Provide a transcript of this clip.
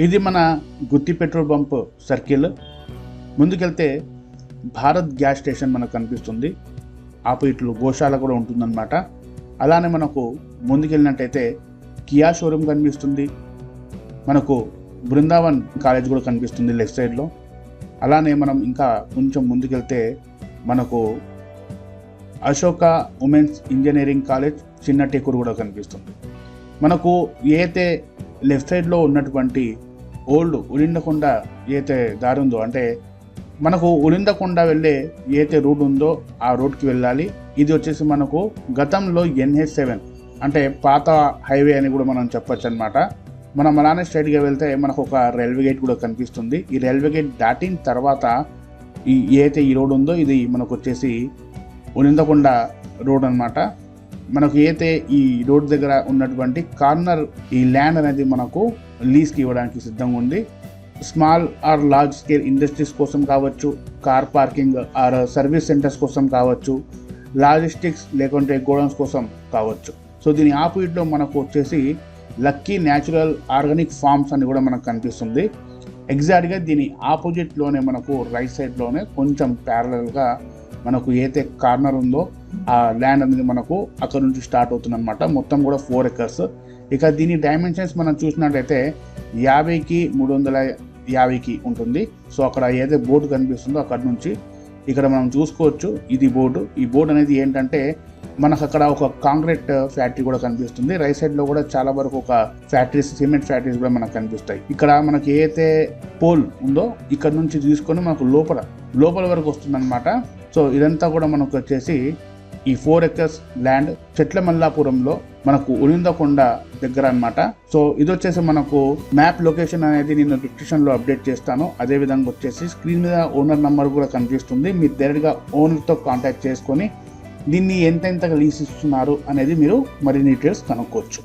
ఇది మన గుత్తి petrol pump circle. ముందుకెళ్తే భారత్ గ్యాస్ స్టేషన్ మనకు కనిపిస్తుంది. ఆపోజిట్లో గోశాల కూడా ఉంటుందన్నమాట. అలానే మనకు ముందుకెళ్ళినట్టయితే కియా షోరూమ్ కనిపిస్తుంది. మనకు బృందావన్ కాలేజ్ కూడా కనిపిస్తుంది లెఫ్ట్ సైడ్లో అలానే మనం ఇంకా కొంచెం ముందుకెళ్తే మనకు అశోక ఉమెన్స్ ఇంజనీరింగ్ కాలేజ్ చిన్న టేకూరు కూడా కనిపిస్తుంది. మనకు ఏతే లెఫ్ట్ సైడ్లో ఉన్నటువంటి ఓల్డ్ ఉలిందకొండ ఏతే దారి ఉందో అంటే మనకు ఉలిందకొండ వెళ్ళే ఏతే రూట్ ఉందో ఆ రూట్కి వెళ్ళాలి. ఇది వచ్చేసి మనకు గతంలో ఎన్హెచ్ సెవెన్ అంటే పాత హైవే అని కూడా మనం చెప్పొచ్చు అనమాట మనం అలానే స్ట్రైట్గా వెళ్తే మనకు ఒక రైల్వే గేట్ కూడా కనిపిస్తుంది. ఈ రైల్వే గేట్ దాటిన తర్వాత ఈ ఏదైతే ఈ రోడ్ ఉందో ఇది మనకు వచ్చేసి ఉనిందకొండ రోడ్ అన్నమాట. మనకు అయితే ఈ రోడ్ దగ్గర ఉన్నటువంటి కార్నర్ ఈ ల్యాండ్ అనేది మనకు లీజ్కి ఇవ్వడానికి సిద్ధంగా ఉంది. Small or large scale industries కోసం కావచ్చు car parking or service centres కోసం కావచ్చు లాజిస్టిక్స్ లేకుంటే గోడౌన్స్ కోసం కావచ్చు. సో దీని ఆపోజిట్లో మనకు వచ్చేసి లక్కీ న్యాచురల్ ఆర్గానిక్ ఫార్మ్స్ అని కూడా మనకు కనిపిస్తుంది. ఎగ్జాక్ట్గా దీని ఆపోజిట్లోనే మనకు రైట్ సైడ్లోనే కొంచెం ప్యారలల్గా మనకు ఏదైతే కార్నర్ ఉందో ఆ ల్యాండ్ అనేది మనకు అక్కడ నుంచి స్టార్ట్ అవుతుంది అనమాట మొత్తం కూడా ఫోర్ ఎకర్స్ ఇక దీని డైమెన్షన్స్ మనం చూసినట్టయితే యాభైకి మూడు వందల యాభైకి ఉంటుంది. సో అక్కడ ఏదైతే బోర్డు కనిపిస్తుందో అక్కడ నుంచి ఇక్కడ మనం చూసుకోవచ్చు ఇది బోర్డు ఈ బోర్డు అనేది ఏంటంటే మనకు అక్కడ ఒక కాంక్రీట్ ఫ్యాక్టరీ కూడా కనిపిస్తుంది. రైట్ సైడ్లో కూడా చాలా వరకు ఒక ఫ్యాక్టరీస్ సిమెంట్ ఫ్యాక్టరీస్ కూడా మనకు కనిపిస్తాయి. ఇక్కడ మనకి ఏదైతే పోల్ ఉందో ఇక్కడ నుంచి తీసుకొని మనకు లోపల లోపల వరకు వస్తుందన్నమాట. సో ఇదంతా కూడా మనకు వచ్చేసి ఈ ఫోర్ ఎకర్స్ ల్యాండ్ చెట్ల మల్లాపురంలో మనకు ఉనిందకొండ దగ్గర అన్నమాట. సో ఇది వచ్చేసి మనకు మ్యాప్ లొకేషన్ అనేది నేను డిస్క్రిప్షన్లో అప్డేట్ చేస్తాను. అదే విధంగా వచ్చేసి స్క్రీన్ మీద ఓనర్ నంబర్ కూడా కనిపిస్తుంది. మీరు డైరెక్ట్గా ఓనర్తో కాంటాక్ట్ చేసుకొని దీన్ని ఎంతెంతగా లీజ్ ఇస్తున్నారు అనేది మీరు మరిన్ని డీటెయిల్స్ కనుక్కోవచ్చు.